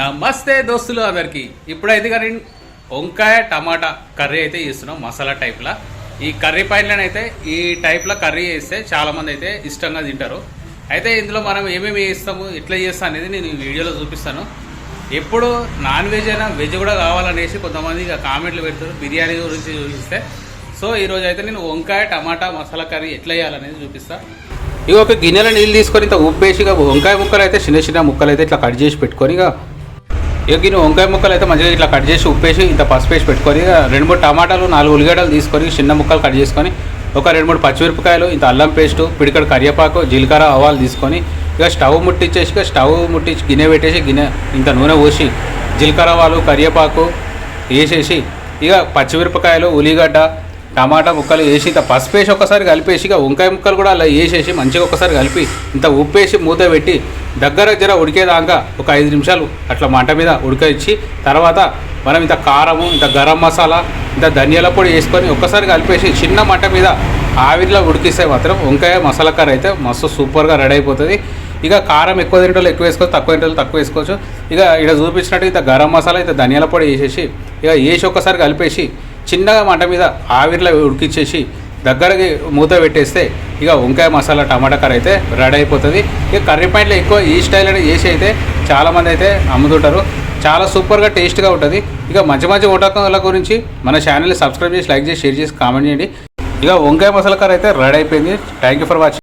నమస్తే దోస్తులు అందరికి. ఇప్పుడైతే కానీ వంకాయ టమాటా కర్రీ అయితే చేస్తున్నాం మసాలా టైప్లో. ఈ కర్రీ పైనైతే ఈ టైప్లో కర్రీ చేస్తే చాలామంది అయితే ఇష్టంగా తింటారు. అయితే ఇందులో మనం ఏమేమి చేస్తాము ఎట్లా చేస్తాం అనేది నేను ఈ వీడియోలో చూపిస్తాను. ఎప్పుడు నాన్ వెజ్ అయినా వెజ్ కూడా కావాలనేసి కొంతమంది ఇక కామెంట్లు పెడతారు బిర్యానీ గురించి చూపిస్తే. సో ఈరోజు అయితే నేను వంకాయ టమాటా మసాలా కర్రీ ఎట్లా చేయాలనేది చూపిస్తాను ఇక ఒక గిన్నెలో నీళ్ళు తీసుకొని ఇంత ఉప్పు వేసి ఇక వంకాయ ముక్కలు అయితే చిన్న చిన్న ముక్కలు అయితే ఇట్లా కట్ చేసి పెట్టుకొని ఇక ఇక నువ్వు వంకాయ ముక్కలు అయితే మంచిగా ఇట్లా కట్ చేసి ఉప్పేసి ఇంత పసుపు వేసి పెట్టుకొని ఇక రెండు మూడు టమాటాలు నాలుగు ఉల్లిగడ్డలు తీసుకొని చిన్న ముక్కలు కట్ చేసుకొని ఒక రెండు మూడు పచ్చిమిరపకాయలు ఇంత అల్లం పేస్టు పిడికడు కరివేపాకు జీలకర్ర ఆవాలు తీసుకొని ఇక స్టవ్ ముట్టించేసి ఇక స్టవ్ ముట్టించి గిన్నె పెట్టేసి గిన్నె ఇంత నూనె పోసి జీలకర్ర ఆవాలు కరివేపాకు వేసేసి ఇక పచ్చిమిరపకాయలు ఉల్లిగడ్డ టమాటా ముక్కలు వేసి ఇంత పసుపు వేసి ఒకసారి కలిపేసి ఇక వంకాయ ముక్కలు కూడా అలా వేసేసి మంచిగా ఒకసారి కలిపి ఇంత ఉప్పు వేసి మూత పెట్టి దగ్గర జర ఉడికేదాకా ఒక ఐదు నిమిషాలు అట్లా మంట మీద ఉడకచ్చి తర్వాత మనం ఇంత కారము ఇంత గరం మసాలా ఇంత ధనియాల పొడి వేసుకొని ఒక్కసారి కలిపేసి చిన్న మంట మీద ఆవిరిలో ఉడికిస్తే మాత్రం వంకాయ మసాలా కర్రీ అయితే మస్తు సూపర్గా రెడీ అయిపోతుంది. ఇక కారం ఎక్కువ తింటే ఎక్కువ వేసుకోవచ్చు తక్కువ తింటే తక్కువ వేసుకోవచ్చు. ఇక ఇక్కడ చూపించినట్టు ఇంత గరం మసాలా ఇంత ధనియాల పొడి వేసేసి ఇక వేసి ఒక్కసారి కలిపేసి చిన్నగా మంట మీద ఆవిరిలో ఉడికిచ్చేసి దగ్గరకి మూత పెట్టేస్తే ఇక వంకాయ మసాలా టమాటా కర్రీ అయితే రెడీ అయిపోతుంది. ఇక కర్రీ పాయింట్లో ఎక్కువ ఈ స్టైల్ అనేది చేసి అయితే చాలామంది అయితే అమ్ముతుంటారు చాలా సూపర్గా టేస్ట్గా ఉంటుంది. ఇక మంచి మంచి వంటకాల గురించి మన ఛానల్ని సబ్స్క్రైబ్ చేసి లైక్ చేసి షేర్ చేసి కామెంట్ చేయండి. ఇక వంకాయ మసాలా కర్రీ అయితే రెడీ అయిపోయింది. Thank you for watching